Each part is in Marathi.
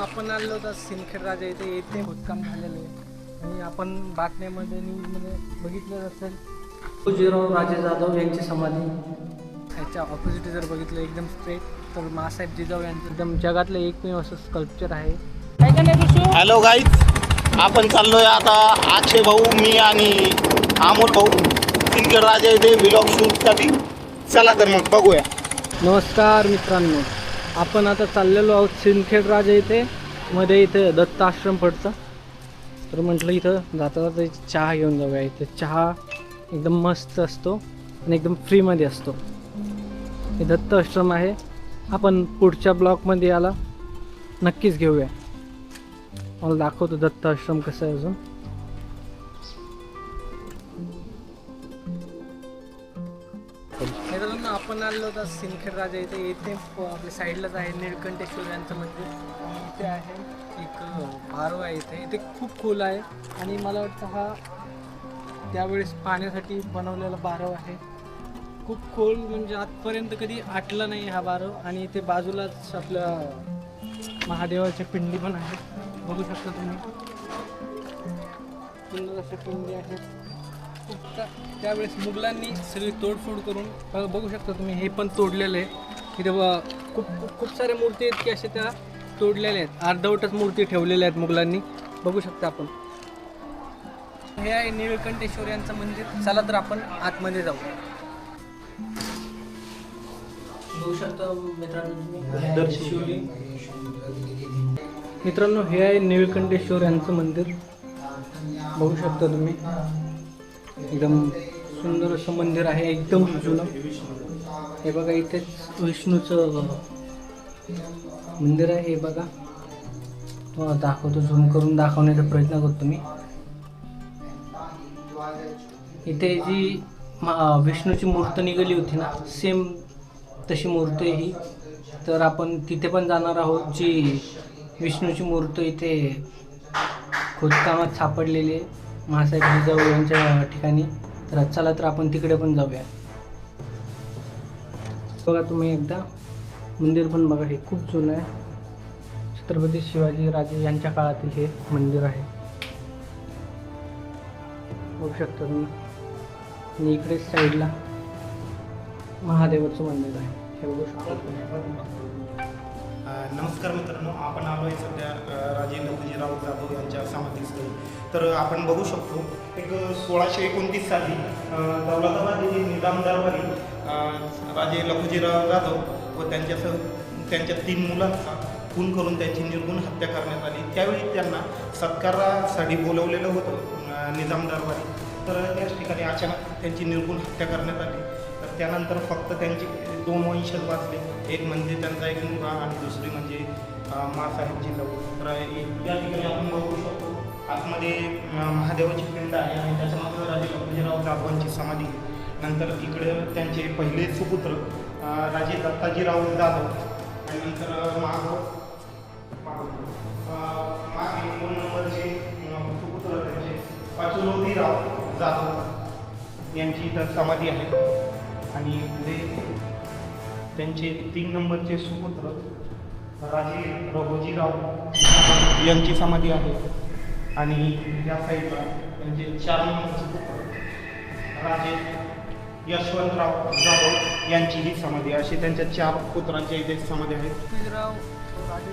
आपण आलो होता सिंदखेड राजा इथे येथे खोदकाम झालेलं. आहे आणि आपण बातम्यामध्ये न्यूजमध्ये बघितलं असेल. तुळजीराव राजे जाधव यांची समाधी. ह्याच्या ऑपोजिट जर बघितलं एकदम स्ट्रेट तर मासाहेब जिजाऊ यांचं एकदम जगातलं एकमेव असं स्कल्पचर आहे. हॅलो गाईज आपण चाललोय आता अक्षय भाऊ मी आणि अमोल भाऊ. सिंदखेड राजा इथे ब्लॉग शूटसाठी चला तर मग बघूया. नमस्कार मित्रांनो. आपण आता चाललेलो आहोत सिंदखेड राजा इथे. मध्ये इथे दत्त आश्रम पडतं. तर म्हटलं इथं जाता जाता चहा घेऊन जाऊया. इथे चहा एकदम मस्त असतो आणि एकदम फ्रीमध्ये असतो. हे दत्त आश्रम आहे. आपण पुढच्या ब्लॉकमध्ये याला नक्कीच घेऊया. मला दाखवतो दत्त आश्रम कसं आहे अजून. आपण होता सिंदखेड राजा इथे येथे हो, आपल्या साईडलाच आहे निळकंठेश्वर यांचं मंदिर. इथे आहे एक बारव आहे इथे. इथे खूप खोल आहे. आणि मला वाटतं हा त्यावेळेस पाण्यासाठी बनवलेला बारव आहे. खूप खोल म्हणजे आजपर्यंत कधी आटला नाही हा बारव आणि इथे बाजूलाच आपल्या महादेवाच्या पिंडी पण आहे बघू शकता तुम्ही. सुंदर पिंडी आहेत. त्यावेळेस मुघलांनी सगळी तोडफोड करून बघ- बघू शकता तुम्ही हे पण तोडलेलं आहे. इथे ब- खूप खूप साऱ्या मूर्ती आहेत की अशा त्या तोडलेल्या आहेत. अर्धवटच मूर्ती ठेवलेल्या आहेत मुघलांनी. बघू शकता आपण. हे आहे निळकंठेश्वर यांचं मंदिर. चला तर आपण आतमध्ये जाऊ. बघू शकता मित्रांनो. मित्रांनो हे आहे निळकंठेश्वर यांचं मंदिर. बघू शकता तुम्ही. एकदम सुंदर असं मंदिर आहे एकदम जुनं. हे बघा इथेच विष्णूचं मंदिर आहे हे बघा. तुम्हाला दाखवतो झूम करून दाखवण्याचा प्रयत्न करतो मी. इथे जी विष्णूची मूर्त निघाली होती ना सेम तशी मूर्त आहे ही. तर आपण तिथे पण जाणार आहोत जी विष्णूची मूर्त इथे खोदकामात सापडलेली आहे. महासाहेब जिजाऊ यांच्या ठिकाणी. तर चला तर आपण तिकडे पण जाऊया. बघा तुम्ही एकदा मंदिर पण बघा हे खूप जुनं आहे. छत्रपती शिवाजी राजे यांच्या काळातील हे मंदिर आहे. बघू शकता तुम्ही. आणि इकडेच साईडला महादेवाचं मंदिर आहे. हे बघू शकता नमस्कार मित्रांनो आपण आलो आहे सध्या राजे लखुजीराव जाधव यांच्या समाधीस्थळी तर आपण बघू शकतो एक सोळाशे एकोणतीस साली दौलताबाद येथील निजाम दरबारी राजे लखुजीराव जाधव व त्यांच्यासह त्यांच्या तीन मुलांचा खून करून त्यांची निर्गुण हत्या करण्यात आली. त्यावेळी त्यांना सत्कारासाठी बोलवलेलं होतं निजाम दरबारी. तर त्याच ठिकाणी अचानक त्यांची निर्गुण हत्या करण्यात आली. तर त्यानंतर फक्त त्यांची दोन वंशज वाचले एक म्हणजे त्यांचा एक मुलगा आणि दुसरी म्हणजे मासाहेबची मासाहेब तर या ठिकाणी आपण बघू शकतो आतमध्ये महादेवाची पिंड आहे आणि त्याच्यामध्ये राजे लखुजीराव म्हणजे जाधवांची समाधी नंतर इकडे त्यांचे पहिले सुपुत्र राजे दत्ताजीराव जाधव आणि नंतर माग मागे दोन नंबरचे सुपुत्र त्यांचे पाचुलोदीराव जाधव यांची इथं समाधी आहे. आणि पुढे त्यांचे तीन नंबरचे सुपुत्र राजे रघोजीराव यांची समाधी आहे. आणि या साईडला त्यांचे चार नंबरचे पुत्र राजे यशवंतराव जाधव यांची ही समाधी असे अशी त्यांच्या चार पुत्रांच्या इथे समाधी आहेत. राजे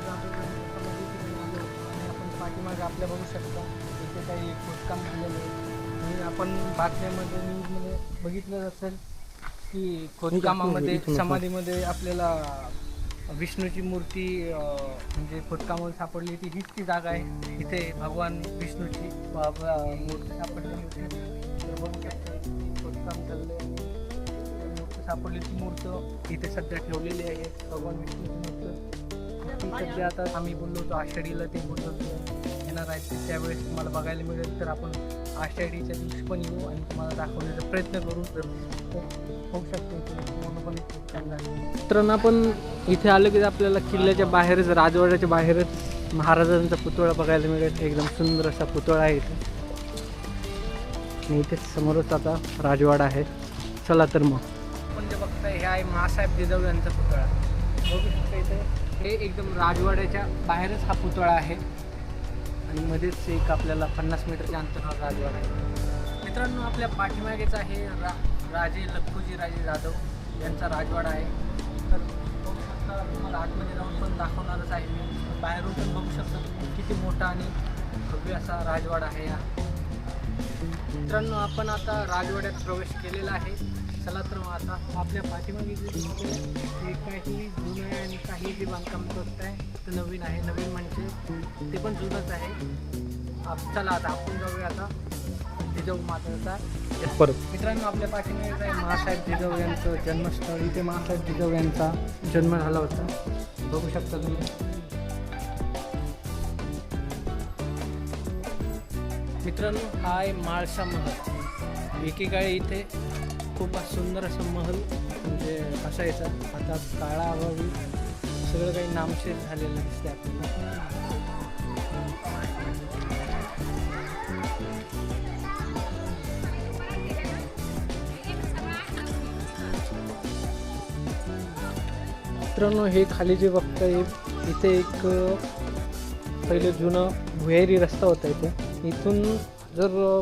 आपण पाठीमागे आपल्या बघू शकता इथे काही खोदकाम झालेलं आहे. आणि आपण बातम्यामध्ये न्यूजमध्ये बघितलं असेल की खोदकामामध्ये समाधीमध्ये आपल्याला विष्णूची मूर्ती म्हणजे खोदकामामध्ये सापडली ती हीच ती जागा आहे. इथे भगवान विष्णूची मूर्ती सापडलेली होती. तर बघू शकता की खोदकाम चाललंय. मूर्ती सापडली ती मूर्त इथे सध्या ठेवलेली आहे. भगवान विष्णूची मूर्त. ती सध्या आता आम्ही बोललो होतो आषाढीला ते बोललो होतो. येणार आहेत ते त्यावेळेस तुम्हाला बघायला मिळेल. तर आपण आषाढीच्या दिवशी पण येऊ आणि तुम्हाला दाखवण्याचा प्रयत्न करू. तर होऊ शकतो पूर्णपणे खूप झालं मित्रांनो आपण इथे आलो की आपल्याला किल्ल्याच्या बाहेरच राजवाड्याच्या बाहेरच महाराजांचा पुतळा बघायला मिळेल. एकदम सुंदर असा पुतळा आहे इथे. आणि इथेच समोरच आता राजवाडा आहे. चला तर मग. आपण जे बघताय हे आहे महासाहेब जिजाऊ यांचा पुतळा. बघू शकता इथे हे एकदम राजवाड्याच्या बाहेरच हा पुतळा आहे. आणि मध्येच एक आपल्याला पन्नास मीटरच्या अंतरावर राजवाडा आहे. मित्रांनो आपल्या पाठीमागेच आहे रा राजे लखुजी राजे जाधव यांचा राजवाडा आहे. तर बघू शकता तुम्हाला आतमध्ये जाऊन पण दाखवणारच आहे मी. बाहेरून पण बघू शकता तुम्ही किती मोठा आणि भव्य असा राजवाडा आहे हा. मित्रांनो आपण आता राजवाड्यात प्रवेश केलेला आहे. चला तर मग आता आपल्या पाठीमागे जे ते काही जुनं आहे आणि काही जे बांधकाम करत आहे ते नवीन आहे. नवीन म्हणजे ते पण जुनंच आहे. आप- चला आता आपण जाऊया आता जिजाऊ माताचा. परत. मित्रांनो आपल्या पाठीमागे आहे महासाहेब जिजाऊ यांचं जन्मस्थळ. इथे महासाहेब जिजाऊ यांचा जन्म झाला होता. बघू शकता तुम्ही. मित्रांनो हा आहे माळसा महल. एकेकाळी इथे खूप सुंदर असं महल म्हणजे असायचा. आता काळाअभावी सगळं काही नामशेष झालेलं दिसतंय आपल्याला. मित्रांनो हे खाली जे बघताय इथे एक पहिले जुनं भुयारी रस्ता होता इथे. इथून जर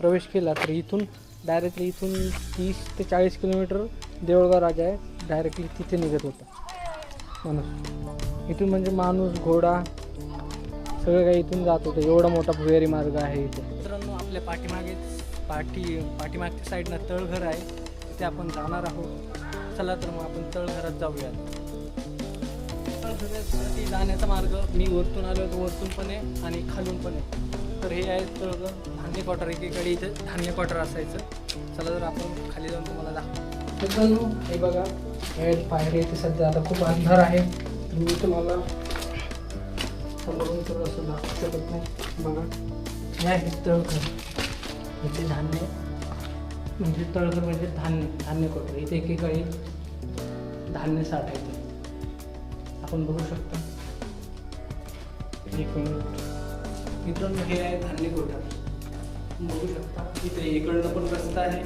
प्रवेश केला तर इथून डायरेक्टली इथून तीस ते चाळीस किलोमीटर देवळगाव राजा आहे. डायरेक्टली तिथे निघत होता. हो माणूस इथून म्हणजे माणूस घोडा सगळं काही इथून जात होतं. एवढा मोठा भुयारी मार्ग आहे इथे. मित्रांनो आपल्या पाठीमागे पाठी पाठीमागच्या साईडनं तळघर आहे. तिथे आपण जाणार आहोत. चला तर मग आपण तळघरात जाऊया तळघरासाठी जाण्याचा मार्ग मी वरतून आलो होतो वरतून पण आहे आणि खालून पण आहे. तर हे आहे तळघर. धान्य क्वार्टर एकीकडे इथे धान्य क्वार्टर असायचं. चला तर आपण खाली जाऊन तुम्हाला दाखवू. हे बघा. वेळेत पायरी इथे सध्या आता खूप अंधार आहे. तर मी तुम्हाला समोरून थोडंसं दाखवू शकत नाही. बघा. हे आहे इथे धान्य. म्हणजे तळघर म्हणजे धान्य. धान्य कोटर इथे एकेकाळी धान्य साठायचं. आपण बघू शकता. एक मिनिट. मित्रांनो हे आहे धान्य कोठार बघू शकता. इथे इकडनं पण रस्ता आहे.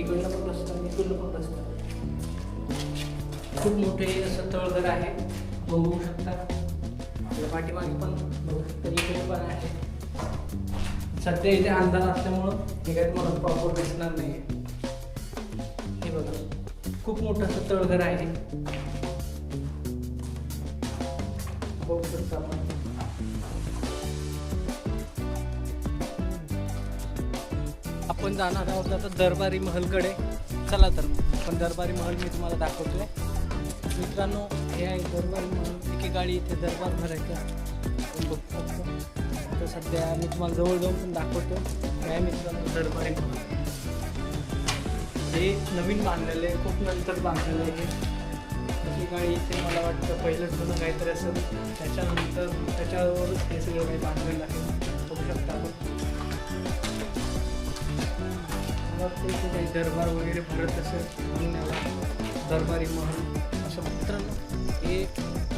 इकडनं पण रस्ता इकडनं पण रस्ता. खूप मोठे असं तळघर आहे. बघू शकता. आपल्या पाठीमागे पण बघू शकता. इकडे पण आहे. सध्या इथे अंधार असल्यामुळं हे काही तुम्हाला प्रॉपर दिसणार नाही हे बघा. खूप मोठं असं तळघर आहे. बघू शकता आपण. आपण जाणार आहोत आता दरबारी महलकडे. चला तर. पण आपण दरबारी महल मी तुम्हाला दाखवतोय. मित्रांनो हे आहे दरबारी महल एकेकाळी इथे दरबार भरायचा. बघतो बघू तर सध्या मी तुम्हाला जवळ जाऊन पण दाखवतो. काय मित्रांनो दरबारी हे नवीन बांधलेलं आहे खूप नंतर बांधलेलं आहे हे. एकेकाळी इथे मला वाटतं पहिलं जुनं काहीतरी असेल. त्याच्यानंतर त्याच्यावरच हे सगळं काही बांधलेलं आहे. बघू शकता आपण. काही दरबार वगैरे भरत असेल म्हणून दरबारी महल हे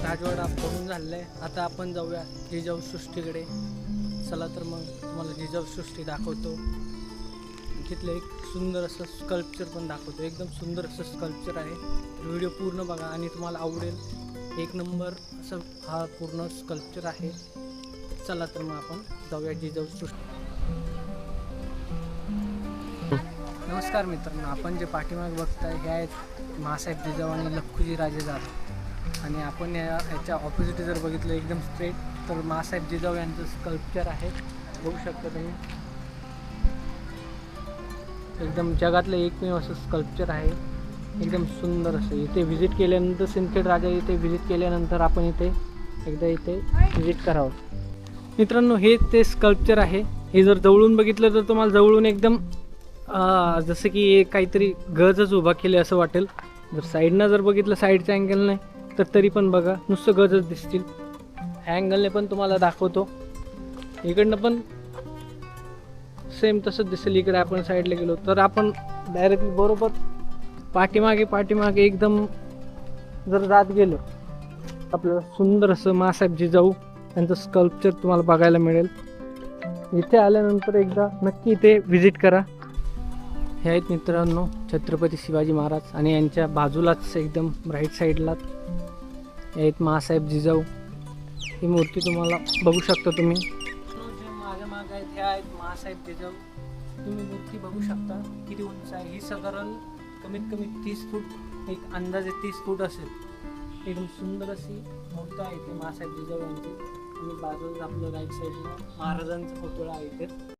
राजवाडा बघून झालेलं आहे आता आपण जाऊया जिजाऊ सृष्टीकडे. चला तर मग तुम्हाला जिजाऊ सृष्टी दाखवतो. तिथलं एक सुंदर असं स्कल्पचर पण दाखवतो. एकदम सुंदर असं स्कल्पचर आहे. व्हिडिओ पूर्ण बघा आणि तुम्हाला आवडेल. एक नंबर असं हा पूर्ण स्कल्पचर आहे. चला तर मग आपण जाऊया जिजाऊ सृष्टी. नमस्कार मित्रांनो आपण जे पाठीमाग बघताय हे आहेत महासाहेब जिजाऊ आणि लखुजी राजे जाधव आणि आपण या ह्याच्या ऑपोजिट जर बघितलं एकदम स्ट्रेट तर मासाहेब जिजाऊ यांचं स्कल्पचर आहे. बघू शकता तुम्ही. एकदम जगातलं एकमेव असं स्कल्पचर आहे. एकदम सुंदर असं. इथे व्हिजिट केल्यानंतर सिंदखेड राजा इथे व्हिजिट केल्यानंतर आपण इथे एकदा इथे व्हिजिट करावं. मित्रांनो हे ते स्कल्पचर आहे. हे जर जवळून बघितलं तर तुम्हाला जवळून एकदम जसं की काहीतरी गजच उभा केले असं वाटेल. जर साईडनं जर बघितलं साईडच्या अँगलने तर तरी पण बघा नुसतं गजच दिसतील. अँगलने पण तुम्हाला दाखवतो. इकडनं पण सेम तसंच दिसेल. इकडे आपण साईडला गेलो तर आपण डायरेक्टली बरोबर पाठीमागे पाठीमागे एकदम जर जात गेलो आपल्याला सुंदर असं मासाहेबजी जाऊ. त्यांचं स्कल्पचर तुम्हाला बघायला मिळेल. इथे आल्यानंतर एकदा नक्की इथे व्हिजिट करा. हे आहेत मित्रांनो छत्रपती शिवाजी महाराज आणि यांच्या बाजूलाच एकदम राईट साईडलाच आहेत महासाहेब जिजाऊ ही मूर्ती तुम्हाला बघू शकता तुम्ही. जे माझ्या माग आहेत ह्या आहेत महासाहेब जिजाऊ. तुम्ही मूर्ती बघू शकता किती उंच आहे. ही साधारण कमीत कमी तीस फूट एक अंदाजे तीस फूट असेल. एकदम सुंदर अशी मूर्ती आहे ती महासाहेब जिजाऊ यांची. आणि बाजूला आपलं राईट साईडला महाराजांचा पुतळा आहे इथे.